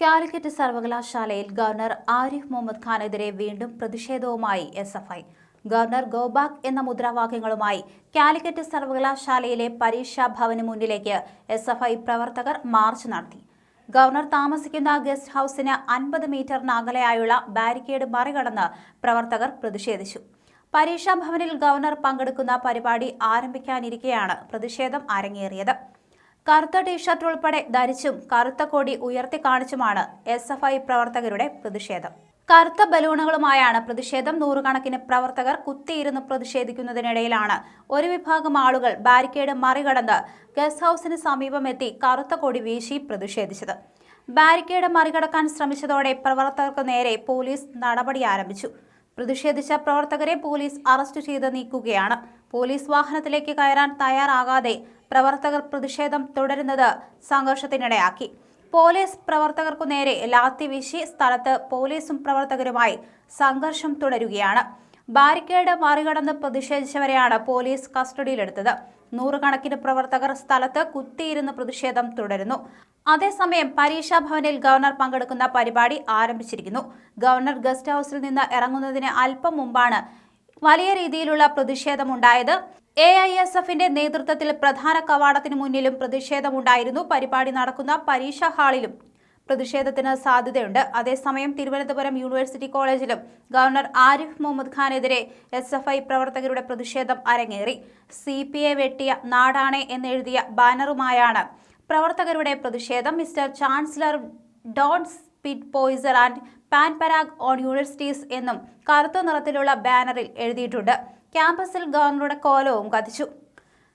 കാലിക്കറ്റ് സർവകലാശാലയിൽ ഗവർണർ ആരിഫ് മുഹമ്മദ് ഖാനെതിരെ വീണ്ടും പ്രതിഷേധവുമായി S F I. Governor go back എന്ന മുദ്രാവാക്യങ്ങളുമായി കാലിക്കറ്റ് സർവകലാശാലയിലെ പരീക്ഷാ ഭവന് മുന്നിലേക്ക് എസ് എഫ് ഐ പ്രവർത്തകർ മാർച്ച് നടത്തി. ഗവർണർ താമസിക്കുന്ന ഗസ്റ്റ് ഹൌസിന് അൻപത് മീറ്ററിന് അകലെയായുള്ള ബാരിക്കേഡ് മറികടന്ന് പ്രവർത്തകർ പ്രതിഷേധിച്ചു. പരീക്ഷാ ഭവനിൽ ഗവർണർ പങ്കെടുക്കുന്ന പരിപാടി ആരംഭിക്കാനിരിക്കെയാണ് പ്രതിഷേധം അരങ്ങേറിയത്. കറുത്ത ടീഷർട്ട് ഉൾപ്പെടെ ധരിച്ചും കറുത്ത കൊടി ഉയർത്തി കാണിച്ചുമാണ് എസ് എഫ് ഐ പ്രവർത്തകരുടെ പ്രതിഷേധം. കറുത്ത ബലൂണുകളുമായാണ് പ്രതിഷേധം. നൂറുകണക്കിന് പ്രവർത്തകർ കുത്തിയിരുന്ന് പ്രതിഷേധിക്കുന്നതിനിടയിലാണ് ഒരു വിഭാഗം ആളുകൾ ബാരിക്കേഡ് മറികടന്ന് ഗസ്റ്റ് ഹൌസിന് സമീപമെത്തി കറുത്ത കൊടി വീശി പ്രതിഷേധിച്ചത്. ബാരിക്കേഡ് മറികടക്കാൻ ശ്രമിച്ചതോടെ പ്രവർത്തകർക്ക് നേരെ പോലീസ് നടപടി ആരംഭിച്ചു. പ്രതിഷേധിച്ച പ്രവർത്തകരെ പോലീസ് അറസ്റ്റ് ചെയ്ത് നീക്കുകയാണ്. പോലീസ് വാഹനത്തിലേക്ക് കയറാൻ തയ്യാറാകാതെ പ്രവർത്തകർ പ്രതിഷേധം തുടരുന്നത് സംഘർഷത്തിനിടയാക്കി. പോലീസ് പ്രവർത്തകർക്കു നേരെ ലാത്തി വീശി സ്ഥലത്ത് പോലീസും പ്രവർത്തകരുമായി സംഘർഷം തുടരുകയാണ്. ബാരിക്കേഡ് മറികടന്ന് പ്രതിഷേധിച്ചവരെയാണ് പോലീസ് കസ്റ്റഡിയിലെടുത്തത്. നൂറുകണക്കിന് പ്രവർത്തകർ സ്ഥലത്ത് കുത്തിയിരുന്ന് പ്രതിഷേധം തുടരുന്നു. അതേസമയം പരീക്ഷാ ഭവനിൽ ഗവർണർ പങ്കെടുക്കുന്ന പരിപാടി ആരംഭിച്ചിരിക്കുന്നു. ഗവർണർ ഗസ്റ്റ് ഹൌസിൽ നിന്ന് ഇറങ്ങുന്നതിന് അല്പം മുമ്പാണ് വലിയ രീതിയിലുള്ള പ്രതിഷേധമുണ്ടായത്. എ ഐ എസ് എഫിന്റെ നേതൃത്വത്തിൽ പ്രധാന കവാടത്തിന് മുന്നിലും പ്രതിഷേധമുണ്ടായിരുന്നു. പരിപാടി നടക്കുന്ന പരീക്ഷാ ഹാളിലും പ്രതിഷേധത്തിന് സാധ്യതയുണ്ട്. അതേസമയം തിരുവനന്തപുരം യൂണിവേഴ്സിറ്റി കോളേജിലും ഗവർണർ ആരിഫ് മുഹമ്മദ് ഖാനെതിരെ എസ് എഫ് ഐ പ്രവർത്തകരുടെ പ്രതിഷേധം അരങ്ങേറി. സി പി എ വെട്ടിയ നാടാണെ എന്നെഴുതിയ ബാനറുമായാണ് പ്രവർത്തകരുടെ പ്രതിഷേധം. Mister chancellor don't spread poison and fan paranoia on universities എന്നും കറുത്ത നിറത്തിലുള്ള ബാനറിൽ എഴുതിയിട്ടുണ്ട്. ക്യാമ്പസിൽ ഗവർണറുടെ കോലവും കത്തിച്ചു.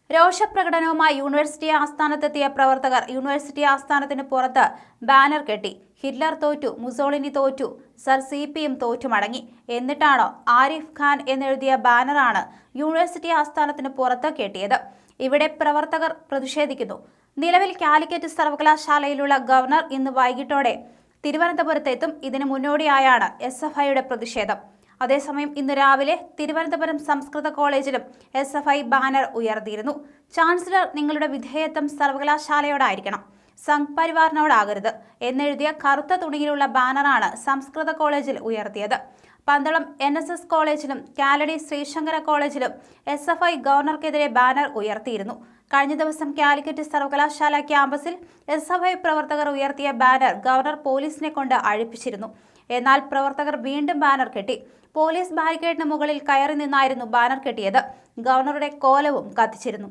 രോഷപ്രകടനവുമായി യൂണിവേഴ്സിറ്റി ആസ്ഥാനത്തെത്തിയ പ്രവർത്തകർ യൂണിവേഴ്സിറ്റി ആസ്ഥാനത്തിന് പുറത്ത് ബാനർ കെട്ടി. ഹിറ്റ്ലർ തോറ്റു മുസോളിനി തോറ്റു സർ സി പി എം തോറ്റു മടങ്ങി. എന്നിട്ടാണോ ആരിഫ് ഖാൻ എന്നെഴുതിയ ബാനറാണ് യൂണിവേഴ്സിറ്റി ആസ്ഥാനത്തിന് പുറത്ത് കെട്ടിയത്? ഇവിടെ പ്രവർത്തകർ പ്രതിഷേധിക്കുന്നു. നിലവിൽ കാലിക്കറ്റ് സർവകലാശാലയിലുള്ള ഗവർണർ ഇന്ന് വൈകിട്ടോടെ തിരുവനന്തപുരത്തെത്തും ഇതിന് മുന്നോടിയായാണ് എസ് എഫ് ഐയുടെ പ്രതിഷേധം. അതേസമയം ഇന്ന് രാവിലെ തിരുവനന്തപുരം സംസ്കൃത കോളേജിലും എസ് എഫ് ഐ ബാനർ ഉയർത്തിയിരുന്നു. ചാൻസലർ നിങ്ങളുടെ വിധേയത്വം സർവകലാശാലയോടായിരിക്കണം സംഘ് പരിവാറിനോടാകരുത് എന്നെഴുതിയ കറുത്ത തുണിയിലുള്ള ബാനറാണ് സംസ്കൃത കോളേജിൽ ഉയർത്തിയത്. പന്തളം എൻ എസ് എസ് കോളേജിലും കാലടി ശ്രീശങ്കര കോളേജിലും എസ് എഫ് ഐ ഗവർണർക്കെതിരെ ബാനർ ഉയർത്തിയിരുന്നു. കഴിഞ്ഞ ദിവസം കാലിക്കറ്റ് സർവകലാശാല ക്യാമ്പസിൽ എസ് എഫ് ഐ പ്രവർത്തകർ ഉയർത്തിയ ബാനർ ഗവർണർ പോലീസിനെ കൊണ്ട് അഴിപ്പിച്ചിരുന്നു. എന്നാൽ പ്രവർത്തകർ വീണ്ടും ബാനർ കെട്ടി. പോലീസ് ബാരിക്കേഡിന് മുകളിൽ കയറി നിന്നായിരുന്നു ബാനർ കെട്ടിയത്. ഗവർണറുടെ കോലവും കത്തിച്ചിരുന്നു.